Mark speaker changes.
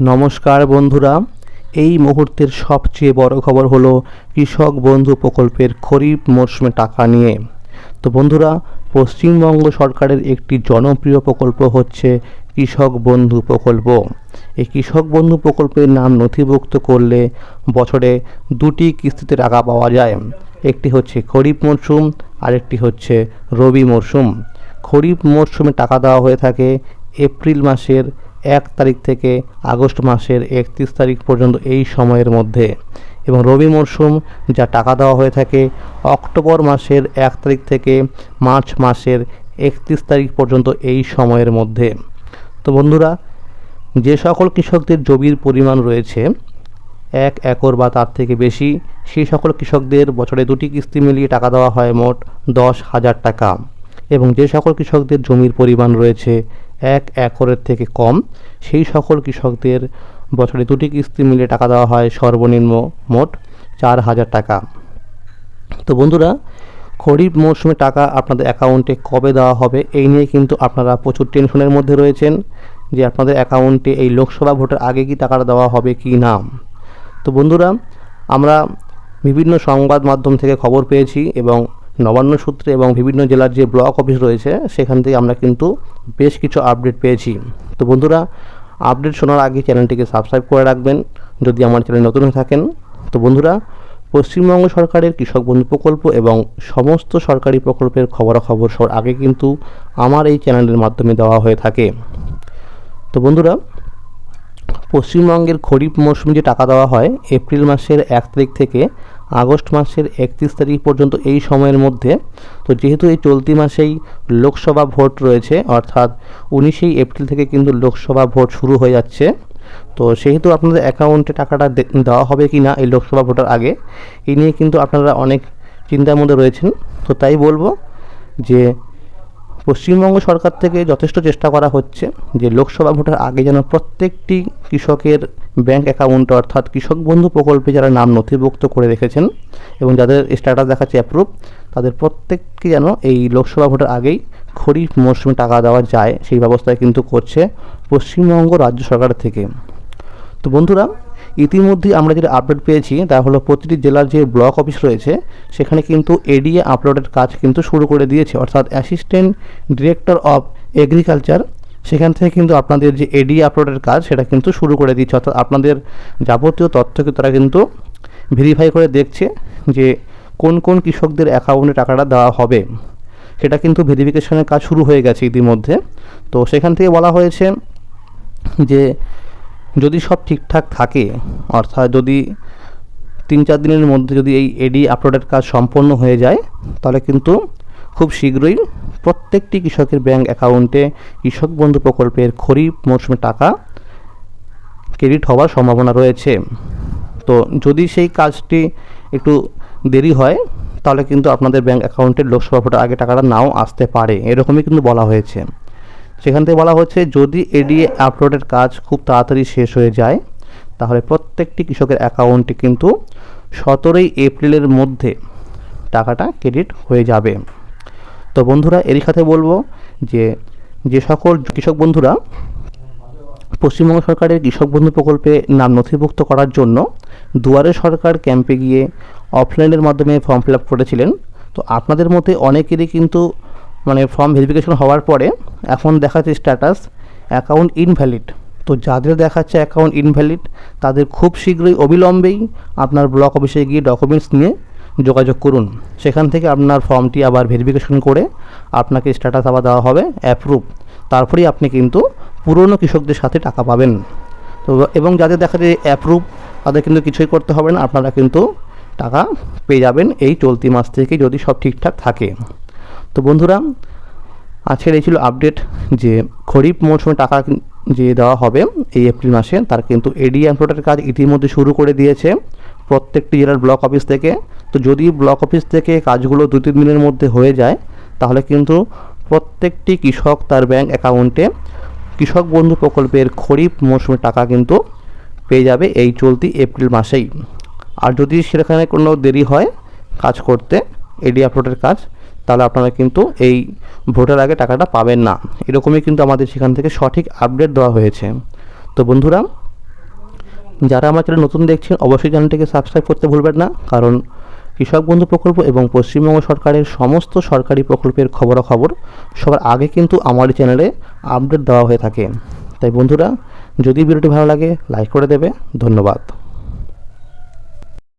Speaker 1: নমস্কার বন্ধুরা, এই মুহূর্তের সবচেয়ে বড় খবর হলো কৃষক বন্ধু প্রকল্পের খরিফ মরশুমে টাকা নিয়ে। তো বন্ধুরা, পশ্চিমবঙ্গ সরকারের একটি জনপ্রিয় প্রকল্প হচ্ছে কৃষক বন্ধু প্রকল্প। এই কৃষক বন্ধু প্রকল্পের নাম নথিভুক্ত করলে বছরে দুটি কিস্তিতে টাকা পাওয়া যায়। একটি হচ্ছে খরিফ মরশুম, আরেকটি হচ্ছে রবি মরশুম। খরিফ মরশুমে টাকা দেওয়া হয়ে থাকে এপ্রিল মাসের এক তারিখ থেকে আগস্ট মাসের একত্রিশ তারিখ পর্যন্ত এই সময়ের মধ্যে। এবং রবি মরশুম যা টাকা দেওয়া হয়ে থাকে, অক্টোবর মাসের এক তারিখ থেকে মার্চ মাসের একত্রিশ তারিখ পর্যন্ত এই সময়ের মধ্যে। তো বন্ধুরা, যে সকল কৃষকদের জমির পরিমাণ রয়েছে, এক একর বা তার থেকে বেশি, সেই সকল কৃষকদের বছরে দুটি কিস্তি মিলিয়ে টাকা দেওয়া হয় মোট দশ হাজার টাকা। এবং যে সকল কৃষকদের জমির পরিমাণ রয়েছে এক একরের থেকে কম, সেই সকল কৃষকদের বছরে দুটি কিস্তি মিলিয়ে টাকা দেওয়া হয় সর্বনিম্ন মোট চার হাজার টাকা। তো বন্ধুরা, খরিফ মরশুমে টাকা আপনাদের অ্যাকাউন্টে কবে দেওয়া হবে এই নিয়ে কিন্তু আপনারা প্রচুর টেনশনের মধ্যে রয়েছেন যে আপনাদের অ্যাকাউন্টে এই লোকসভা ভোটের আগে কি টাকাটা দেওয়া হবে কি না। তো বন্ধুরা, আমরা বিভিন্ন সংবাদ মাধ্যম থেকে খবর পেয়েছি এবং নবান্ন সূত্রে এবং বিভিন্ন জেলার যে ব্লক অফিস রয়েছে, সেখান থেকে আমরা কিন্তু বেশ কিছু আপডেট পেয়েছি। তো বন্ধুরা আপডেট শোনার আগে চ্যানেলটিকে সাবস্ক্রাইব করে রাখবেন, যদি আমার চ্যানেল নতুন হয়ে থাকেন। তো বন্ধুরা, পশ্চিমবঙ্গ সরকারের কৃষক বন্ধু প্রকল্প এবং সমস্ত সরকারি প্রকল্পের খবরাখবর সবার আগে কিন্তু আমার এই চ্যানেলের মাধ্যমে দেওয়া হয়ে থাকে। তো বন্ধুরা, পশ্চিমবঙ্গের খরিফ মরশুমে যে টাকা দেওয়া হয়, এপ্রিল মাসের এক তারিখ থেকে আগস্ট মাসের একত্রিশ তারিখ পর্যন্ত এই সময়ের মধ্যে। তো যেহেতু এই চলতি মাসেই লোকসভা ভোট রয়েছে, অর্থাৎ উনিশেই এপ্রিল থেকে কিন্তু লোকসভা ভোট শুরু হয়ে যাচ্ছে। তো সেহেতু আপনাদের অ্যাকাউন্টে টাকাটা দেওয়া হবে কি না এই লোকসভা ভোটের আগে এই নিয়ে কিন্তু আপনারা অনেক চিন্তার মধ্যে রয়েছেন। তো তাই বলব যে পশ্চিমবঙ্গ সরকার থেকে যথেষ্ট চেষ্টা করা হচ্ছে যে লোকসভা ভোটের আগে যেন প্রত্যেকটি কৃষকের ব্যাংক অ্যাকাউন্ট অর্থাৎ কৃষক বন্ধু প্রকল্পে যারা নাম নথিভুক্ত করে রেখেছেন এবং যাদের স্ট্যাটাস দেখাচ্ছে অ্যাপ্রুভ তাদের প্রত্যেককে যেন এই লোকসভা ভোটের আগেই খরিফ মরশুমে টাকা দেওয়া যায়, সেই ব্যবস্থায় কিন্তু করছে পশ্চিমবঙ্গ রাজ্য সরকার থেকে। তো বন্ধুরা ইতিমধ্যেই আমরা যেটা আপডেট পেয়েছি, তা হলো প্রতিটি জেলার যে ব্লক অফিস রয়েছে, সেখানে কিন্তু এডিএ আপলোডের কাজ কিন্তু শুরু করে দিয়েছে। অর্থাৎ অ্যাসিস্ট্যান্ট ডিরেক্টর অফ এগ্রিকালচার সেখান থেকে কিন্তু আপনাদের যে এডিএ আপলোডের কাজ, সেটা কিন্তু শুরু করে দিচ্ছে। অর্থাৎ আপনাদের যাবতীয় তথ্যকে তারা কিন্তু ভেরিফাই করে দেখছে যে কোন কোন কৃষকদের অ্যাকাউন্টে টাকাটা দেওয়া হবে। সেটা কিন্তু ভেরিফিকেশনের কাজ শুরু হয়ে গেছে ইতিমধ্যে। তো সেখান থেকে বলা হয়েছে যে যদি সব ঠিকঠাক থাকে, অর্থাৎ যদি তিন চার দিনের মধ্যে যদি এই এডি আপলোডের কাজ সম্পন্ন হয়ে যায়, তাহলে কিন্তু খুব শীঘ্রই প্রত্যেকটি কৃষকের ব্যাংক অ্যাকাউন্টে কৃষক বন্ধু প্রকল্পের খরিফ মরশুমে টাকা ক্রেডিট হওয়ার সম্ভাবনা রয়েছে। তো যদি সেই কাজটি একটু দেরি হয়, তাহলে কিন্তু আপনাদের ব্যাংক অ্যাকাউন্টের লোকসভা ভোটের আগে টাকাটা নাও আসতে পারে। এরকমই কিন্তু বলা হয়েছে। সেখান থেকে বলা হচ্ছে, যদি এডিএ আপলোডের কাজ খুব তাড়াতাড়ি শেষ হয়ে যায়, তাহলে প্রত্যেকটি কৃষকের অ্যাকাউন্টে কিন্তু সতেরোই এপ্রিলের মধ্যে টাকাটা ক্রেডিট হয়ে যাবে। তো বন্ধুরা, এরই সাথে বলব যে যে সকল কৃষক বন্ধুরা পশ্চিমবঙ্গ সরকারের কৃষক বন্ধু প্রকল্পে নাম নথিভুক্ত করার জন্য দুয়ারে সরকার ক্যাম্পে গিয়ে অফলাইনের মাধ্যমে ফর্ম ফিল আপ করেছিলেন। তো আপনাদের মধ্যে অনেকেরই কিন্তু মানে ফর্ম ভেরিফিকেশন হওয়ার পরে এখন দেখাচ্ছে স্ট্যাটাস অ্যাকাউন্ট ইনভ্যালিড তো যাদের দেখাচ্ছে অ্যাকাউন্ট ইনভ্যালিড তাদের খুব শীঘ্রই অবিলম্বেই আপনার ব্লক অফিসে গিয়ে ডকুমেন্টস নিয়ে যোগাযোগ করুন। সেখান থেকে আপনার ফর্মটি আবার ভেরিফিকেশন করে আপনাকে স্ট্যাটাস আবার দেওয়া হবে অ্যাপ্রুভ তারপরেই আপনি কিন্তু পুরনো কৃষকদের সাথে টাকা পাবেন। তো এবং যাদের দেখা যায় অ্যাপ্রুভ তাদের কিন্তু কিছুই করতে হবে না, আপনারা কিন্তু টাকা পেয়ে যাবেন এই চলতি মাস থেকে যদি সব ঠিকঠাক থাকে। তো বন্ধুরা, আজকের এই ছিল আপডেট যে খরিফ মৌসুমে টাকা যে দেওয়া হবে এই এপ্রিল মাসে, তার কিন্তু এডি আপলোডের কাজ ইতিমধ্যে শুরু করে দিয়েছে প্রত্যেকটি জেলার ব্লক অফিস থেকে। তো যদি ব্লক অফিস থেকে কাজগুলো দু তিন দিনের মধ্যে হয়ে যায়, তাহলে কিন্তু প্রত্যেকটি কৃষক তার ব্যাংক অ্যাকাউন্টে কৃষক বন্ধু প্রকল্পের খরিফ মৌসুমে টাকা কিন্তু পেয়ে যাবে এই চলতি এপ্রিল মাসেই। আর যদি সেখানে কোনো দেরি হয় কাজ করতে এডি আপলোডের কাজ তাহলে আপনারা কিন্তু এই ভোটের আগে টাকাটা পাবেন না। এরকমই কিন্তু আমাদের সেখান থেকে সঠিক আপডেট দেওয়া হয়েছে। তো বন্ধুরা, যারা আমার চ্যানেল নতুন দেখছেন, অবশ্যই চ্যানেলটিকে সাবস্ক্রাইব করতে ভুলবেন না, কারণ কৃষক বন্ধু প্রকল্প এবং পশ্চিমবঙ্গ সরকারের সমস্ত সরকারি প্রকল্পের খবরাখবর সবার আগে কিন্তু আমার চ্যানেলে আপডেট দেওয়া হয়ে থাকে। তাই বন্ধুরা, যদি ভিডিওটি ভালো লাগে লাইক করে দেবে। ধন্যবাদ।